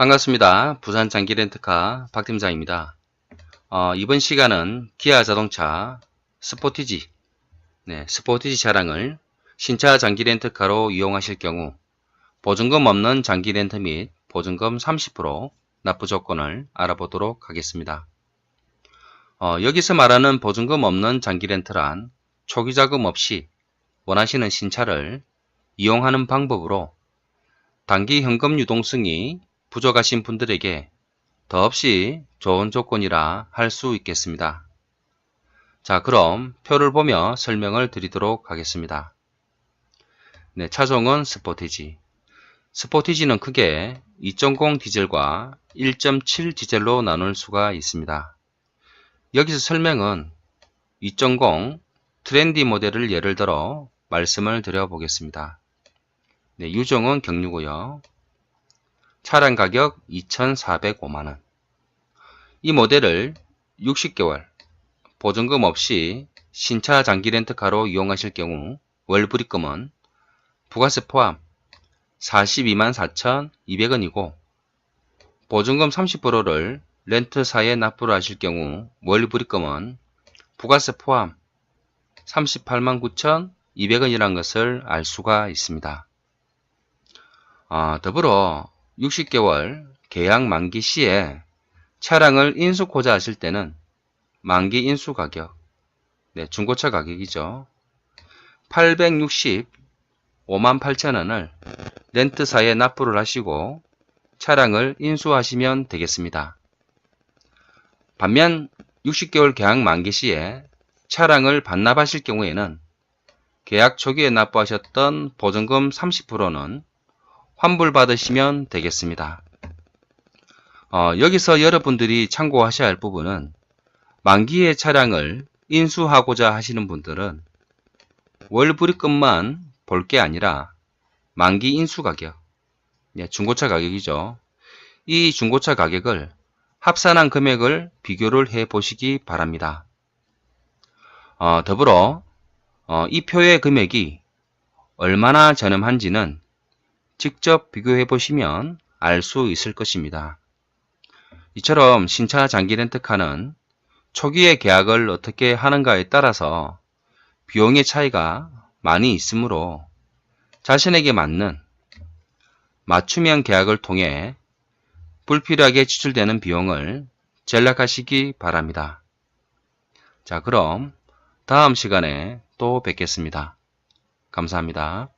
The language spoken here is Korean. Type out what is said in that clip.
반갑습니다. 부산 장기 렌트카 박 팀장입니다. 어, 이번 시간은 기아 자동차 스포티지, 네, 스포티지 차량을 신차 장기 렌트카로 이용하실 경우 보증금 없는 장기 렌트 및 보증금 30% 납부 조건을 알아보도록 하겠습니다. 어, 여기서 말하는 보증금 없는 장기 렌트란 초기 자금 없이 원하시는 신차를 이용하는 방법으로 단기 현금 유동성이 부족하신 분들에게 더없이 좋은 조건이라 할 수 있겠습니다. 자, 그럼 표를 보며 설명을 드리도록 하겠습니다. 네, 차종은 스포티지. 스포티지는 크게 2.0 디젤과 1.7 디젤로 나눌 수가 있습니다. 여기서 설명은 2.0 트렌디 모델을 예를 들어 말씀을 드려보겠습니다. 네, 유종은 경유고요. 차량 가격 2,405만원. 이 모델을 60개월 보증금 없이 신차 장기 렌트카로 이용하실 경우 월불입금은 부가세 포함 42만 4,200원이고 보증금 30%를 렌트사에 납부를 하실 경우 월불입금은 부가세 포함 38만 9,200원이라는 것을 알 수가 있습니다. 어, 더불어 60개월 계약 만기 시에 차량을 인수코자 하실 때는 만기 인수 가격, 네, 중고차 가격이죠. 865만 8천원을 렌트사에 납부를 하시고 차량을 인수하시면 되겠습니다. 반면 60개월 계약 만기 시에 차량을 반납하실 경우에는 계약 초기에 납부하셨던 보증금 30%는 환불받으시면 되겠습니다. 어, 여기서 여러분들이 참고하셔야 할 부분은 만기의 차량을 인수하고자 하시는 분들은 월불입금만 볼 게 아니라 만기 인수 가격, 예, 중고차 가격이죠. 이 중고차 가격을 합산한 금액을 비교를 해 보시기 바랍니다. 어, 더불어 어, 이 표의 금액이 얼마나 저렴한지는 직접 비교해 보시면 알 수 있을 것입니다. 이처럼 신차 장기 렌트카는 초기의 계약을 어떻게 하는가에 따라서 비용의 차이가 많이 있으므로 자신에게 맞는 맞춤형 계약을 통해 불필요하게 지출되는 비용을 전략하시기 바랍니다. 자, 그럼 다음 시간에 또 뵙겠습니다. 감사합니다.